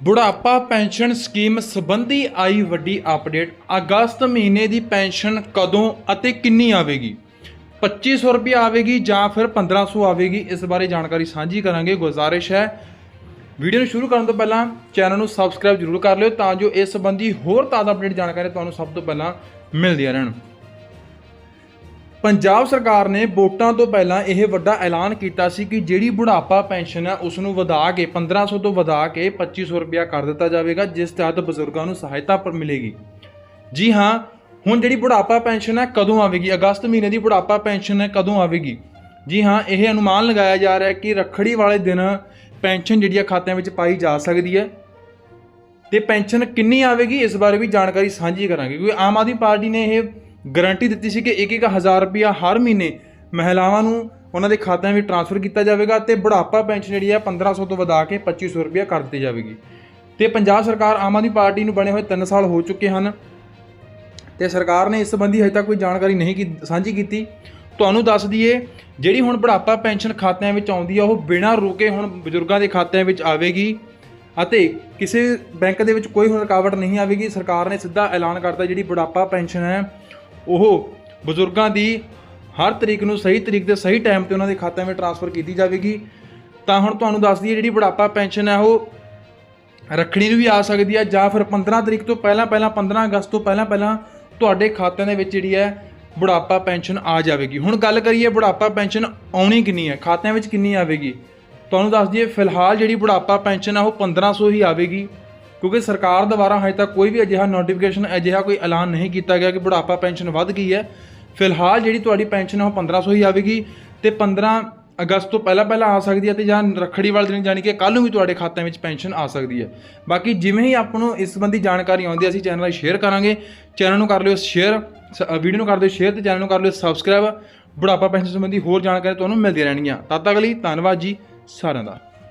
ਬੁਢਾਪਾ pension scheme ਸੰਬੰਧੀ ਆਈ ਵੱਡੀ ਅਪਡੇਟ। ਅਗਸਤ ਮਹੀਨੇ ਦੀ ਪੈਨਸ਼ਨ ਕਦੋਂ ਅਤੇ ਕਿੰਨੀ ਆਵੇਗੀ? 2500 ਰੁਪਏ ਆਵੇਗੀ ਜਾਂ ਫਿਰ 1500 ਆਵੇਗੀ? ਇਸ ਬਾਰੇ ਜਾਣਕਾਰੀ ਸਾਂਝੀ ਕਰਾਂਗੇ। ਗੁਜ਼ਾਰਿਸ਼ ਹੈ। ਵੀਡੀਓ ਨੂੰ ਸ਼ੁਰੂ ਕਰਨ ਤੋਂ ਪਹਿਲਾਂ ਚੈਨਲ ਨੂੰ ਸਬਸਕ੍ਰਾਈਬ ਜ਼ਰੂਰ ਕਰ ਲਿਓ ਤਾਂ ਜੋ ਇਸ ਸੰਬੰਧੀ ਹੋਰ ਤਾਜ਼ਾ ਅਪਡੇਟ ਜਾਣਕਾਰੀ ਤੁਹਾਨੂੰ ਸਭ ਤੋਂ ਪਹਿਲਾਂ ਮਿਲਦੀਆਂ ਰਹਿਣ। ਪੰਜਾਬ ਸਰਕਾਰ ਨੇ ਵੋਟਾਂ ਤੋਂ ਪਹਿਲਾਂ ਇਹ ਵੱਡਾ ਐਲਾਨ ਕੀਤਾ ਸੀ ਕਿ ਜਿਹੜੀ ਬੁਢਾਪਾ ਪੈਨਸ਼ਨ ਹੈ, ਉਸ ਨੂੰ ਵਧਾ ਕੇ 1500 ਤੋਂ ਵਧਾ ਕੇ 2500 ਰੁਪਇਆ ਕਰ ਦਿੱਤਾ ਜਾਵੇਗਾ, ਜਿਸ ਤਹਿਤ ਬਜ਼ੁਰਗਾਂ ਨੂੰ ਸਹਾਇਤਾ ਪਰ ਮਿਲੇਗੀ। ਜੀ ਹਾਂ, ਹੁਣ ਜਿਹੜੀ ਬੁਢਾਪਾ ਪੈਨਸ਼ਨ ਹੈ, ਕਦੋਂ ਆਵੇਗੀ? ਅਗਸਤ ਮਹੀਨੇ ਦੀ ਬੁਢਾਪਾ ਪੈਨਸ਼ਨ ਹੈ, ਕਦੋਂ ਆਵੇਗੀ? ਜੀ ਹਾਂ, ਇਹ ਅਨੁਮਾਨ ਲਗਾਇਆ ਜਾ ਰਿਹਾ ਹੈ ਕਿ ਰੱਖੜੀ ਵਾਲੇ ਦਿਨ ਪੈਨਸ਼ਨ ਜਿਹੜੀ ਹੈ, ਖਾਤਿਆਂ ਵਿੱਚ ਪਾਈ ਜਾ ਸਕਦੀ ਹੈ। ਤੇ ਪੈਨਸ਼ਨ ਕਿੰਨੀ ਆਵੇਗੀ? ਇਸ ਬਾਰੇ ਵੀ ਜਾਣਕਾਰੀ ਸਾਂਝੀ ਕਰਾਂਗੇ, ਕਿਉਂਕਿ ਆਮ ਆਦਮੀ ਪਾਰਟੀ ਨੇ ਇਹ ਗਾਰੰਟੀ ਦਿੱਤੀ ਸੀ ਕਿ 1-1000 ਰੁਪਇਆ ਹਰ ਮਹੀਨੇ ਮਹਿਲਾਵਾਂ ਨੂੰ ਉਹਨਾਂ ਦੇ ਖਾਤਿਆਂ ਵਿੱਚ ਟ੍ਰਾਂਸਫਰ ਕੀਤਾ ਜਾਵੇਗਾ ਤੇ ਬੁਢਾਪਾ ਪੈਨਸ਼ਨ ਜਿਹੜੀ ਹੈ 1500 ਤੋਂ ਵਧਾ ਕੇ 2500 ਰੁਪਇਆ ਕਰ ਦਿੱਤੀ ਜਾਵੇਗੀ। ਤੇ ਪੰਜਾਬ ਸਰਕਾਰ ਆਮ ਆਦਮੀ ਪਾਰਟੀ ਨੂੰ ਬਣੇ ਹੋਏ 3 ਸਾਲ ਹੋ ਚੁੱਕੇ ਹਨ ਤੇ ਸਰਕਾਰ ਨੇ ਇਸ ਸੰਬੰਧੀ ਹਜੇ ਤੱਕ ਕੋਈ ਜਾਣਕਾਰੀ ਨਹੀਂ ਕੀ, ਸਾਂਝੀ ਕੀਤੀ। ਤੁਹਾਨੂੰ ਦੱਸ ਦਈਏ, ਜਿਹੜੀ ਹੁਣ ਬੁਢਾਪਾ ਪੈਨਸ਼ਨ ਖਾਤਿਆਂ ਵਿੱਚ ਆਉਂਦੀ ਆ, ਉਹ ਬਿਨਾਂ ਰੁਕੇ ਹੁਣ ਬਜ਼ੁਰਗਾਂ ਦੇ ਖਾਤਿਆਂ ਵਿੱਚ ਆਵੇਗੀ ਅਤੇ ਕਿਸੇ ਬੈਂਕ ਦੇ ਵਿੱਚ ਕੋਈ ਹੁਣ ਰੁਕਾਵਟ ਨਹੀਂ ਆਵੇਗੀ। ਸਰਕਾਰ ਨੇ ਸਿੱਧਾ ਐਲਾਨ ਕਰਤਾ ਜਿਹੜੀ ਬੁਢਾਪਾ ਪੈਨਸ਼ਨ ਹੈ ਉਹ ਬਜ਼ੁਰਗਾਂ ਦੀ ਹਰ ਤਰੀਕ ਨੂੰ ਸਹੀ ਤਰੀਕ ਤੇ ਸਹੀ ਟਾਈਮ ਤੇ ਉਹਨਾਂ ਦੇ ਖਾਤਿਆਂ ਵਿੱਚ ਟਰਾਂਸਫਰ ਕੀਤੀ ਜਾਵੇਗੀ। ਤਾਂ ਹੁਣ ਤੁਹਾਨੂੰ ਦੱਸ ਦਈਏ ਜਿਹੜੀ ਬੁਢਾਪਾ ਪੈਨਸ਼ਨ ਹੈ, ਉਹ ਰੱਖਣੀ ਨੂੰ ਵੀ ਆ ਸਕਦੀ ਹੈ ਜਾਂ ਫਿਰ 15 ਤਰੀਕ ਤੋਂ ਪਹਿਲਾਂ ਪਹਿਲਾਂ 15 ਅਗਸਤ ਤੋਂ ਪਹਿਲਾਂ ਪਹਿਲਾਂ ਤੁਹਾਡੇ ਖਾਤਿਆਂ ਦੇ ਵਿੱਚ ਜਿਹੜੀ ਹੈ ਬੁਢਾਪਾ ਪੈਨਸ਼ਨ ਆ ਜਾਵੇਗੀ। ਹੁਣ ਗੱਲ ਕਰੀਏ ਬੁਢਾਪਾ ਪੈਨਸ਼ਨ ਆਉਣੀ ਕਿੰਨੀ ਹੈ, ਖਾਤਿਆਂ ਵਿੱਚ ਕਿੰਨੀ ਆਵੇਗੀ? ਤੁਹਾਨੂੰ ਦੱਸ ਦਈਏ ਫਿਲਹਾਲ ਜਿਹੜੀ ਬੁਢਾਪਾ ਪੈਨਸ਼ਨ ਹੈ, ਉਹ 1500 ਹੀ ਆਵੇਗੀ। ਕਿਉਂਕਿ ਸਰਕਾਰ ਦੁਆਰਾ ਹਜੇ ਤੱਕ ਕੋਈ ਵੀ ਅਜਿਹਾ ਨੋਟੀਫਿਕੇਸ਼ਨ ਅਜਿਹਾ ਕੋਈ ਐਲਾਨ ਨਹੀਂ ਕੀਤਾ ਗਿਆ ਕਿ ਬੁਢਾਪਾ ਪੈਨਸ਼ਨ ਵੱਧ ਗਈ ਹੈ। ਫਿਲਹਾਲ ਜਿਹੜੀ ਤੁਹਾਡੀ ਪੈਨਸ਼ਨ ਹੈ ਉਹ 1500 ਹੀ ਆਵੇਗੀ ਤੇ 15 ਅਗਸਤ ਤੋਂ ਪਹਿਲਾਂ ਪਹਿਲਾਂ ਆ ਸਕਦੀ ਹੈ ਤੇ ਜਾਂ ਰੱਖੜੀ ਵਾਲੇ ਦਿਨ ਜਾਣੀ ਕਿ ਕੱਲ ਨੂੰ ਵੀ ਤੁਹਾਡੇ ਖਾਤਿਆਂ ਵਿੱਚ ਪੈਨਸ਼ਨ ਆ ਸਕਦੀ ਹੈ। ਬਾਕੀ ਜਿਵੇਂ ਹੀ ਆਪਾਂ ਨੂੰ ਇਸ ਸੰਬੰਧੀ ਜਾਣਕਾਰੀ ਆਉਂਦੀ ਹੈ, ਅਸੀਂ ਚੈਨਲ 'ਤੇ ਸ਼ੇਅਰ ਕਰਾਂਗੇ। ਚੈਨਲ ਨੂੰ ਕਰ ਲਿਓ ਸ਼ੇਅਰ ਵੀਡੀਓ ਨੂੰ ਕਰ ਦਿਓ ਸ਼ੇਅਰ ਤੇ ਚੈਨਲ ਨੂੰ ਕਰ ਲਿਓ ਸਬਸਕ੍ਰਾਈਬ ਬੁਢਾਪਾ ਪੈਨਸ਼ਨ ਸੰਬੰਧੀ ਹੋਰ ਜਾਣਕਾਰੀ ਤੁਹਾਨੂੰ ਮਿਲਦੀ ਰਹਿਣਗੀਆਂ ਤਦ ਤੱਕ ਲਈ ਧੰਨਵਾਦ ਜੀ, ਸਾਰਿਆਂ ਦਾ।